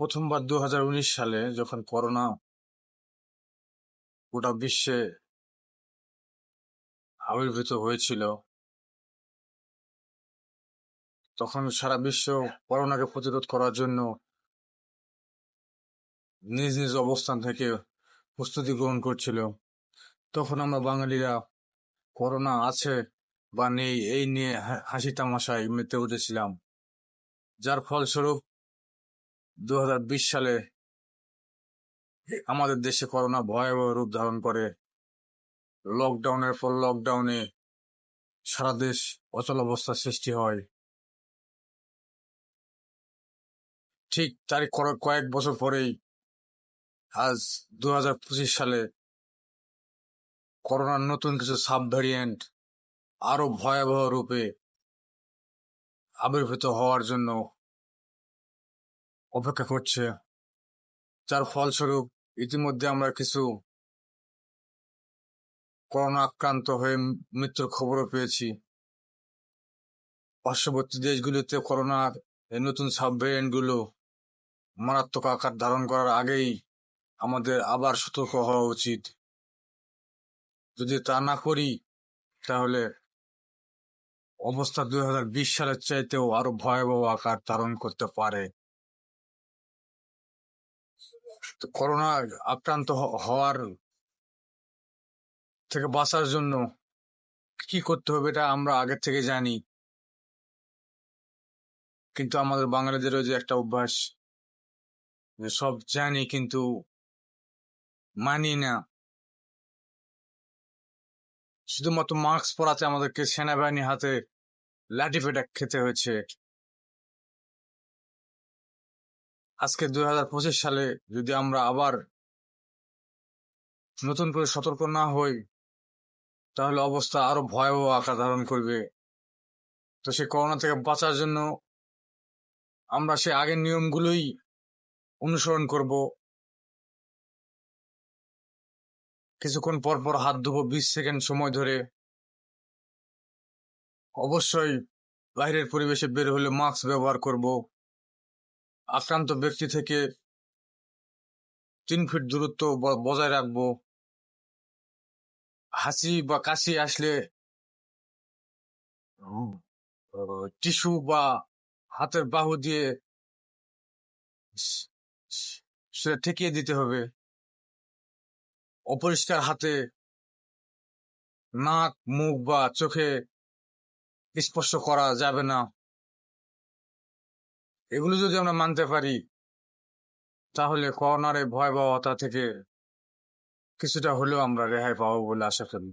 প্রথমবার দু হাজার উনিশ সালে যখন করোনা গোটা বিশ্বে আবির্ভূত হয়েছিল, তখন সারা বিশ্ব করোনাকে প্রতিরোধ করার জন্য নিজ নিজ অবস্থান থেকে প্রস্তুতি গ্রহণ করছিল। তখন আমরা বাঙালিরা করোনা আছে বা নেই এই নিয়ে হাসি তামাশায় মেতে উঠেছিলাম। যার ফলস্বরূপ দু হাজার বিশ সালে আমাদের দেশে করোনা ভয়াবহ রূপ ধারণ করে। লকডাউনের পর লকডাউনে সারা দেশ অচল অবস্থার সৃষ্টি হয়। ঠিক কর- কয়েক বছর পরেই আজ দু হাজার পঁচিশ সালে করোনার নতুন কিছু সাব ভ্যারিয়েন্ট আরও ভয়াবহ রূপে আবির্ভূত হওয়ার জন্য অপেক্ষা করছে। যার ফলস্বরূপ ইতিমধ্যে আমরা কিছু করোনা আক্রান্ত হয়ে মৃত্যুর খবরও পেয়েছি। পার্শ্ববর্তী দেশগুলিতে করোনার এই নতুন সাবগুলো মারাত্মক আকার ধারণ করার আগেই আমাদের আবার সতর্ক হওয়া উচিত। যদি তা না করি, তাহলে অবস্থা দুই হাজার বিশ সালের চাইতেও আরও ভয়াবহ আকার ধারণ করতে পারে। করোনা আক্রান্ত হওয়ার থেকে বাঁচার জন্য কি করতে হবে এটা আমরা আগের থেকে জানি। কিন্তু আমাদের বাঙালিদেরও যে একটা অভ্যাস সব জানি কিন্তু মানি না। শুধুমাত্র মাস্ক পরাতে আমাদেরকে সেনাবাহিনী হাতে লাঠি পেটা খেতে হয়েছে। আজকে দুই হাজার পঁচিশ সালে যদি আমরা আবার নতুন করে সতর্ক না হই, তাহলে অবস্থা আরও ভয়াবহ আকার ধারণ করবে। তো সে করোনা থেকে বাঁচার জন্য আমরা সে আগের নিয়মগুলোই অনুসরণ করব। কিছুক্ষণ পর পর হাত ধুবো বিশ সেকেন্ড সময় ধরে। অবশ্যই বাইরের পরিবেশে বের হলে মাস্ক ব্যবহার করব। আক্রান্ত ব্যক্তি থেকে তিন ফিট দূরত্ব বজায় রাখব। হাসি বা কাশি আসলে টিস্যু বা হাতের বাহু দিয়ে সেটা ঠেকিয়ে দিতে হবে। অপরিষ্কার হাতে নাক, মুখ বা চোখে স্পর্শ করা যাবে না। এগুলো যদি আমরা মানতে পারি, তাহলে করোনার এই ভয়াবহতা থেকে কিছুটা হলেও আমরা রেহাই পাবো বলে আশা করি।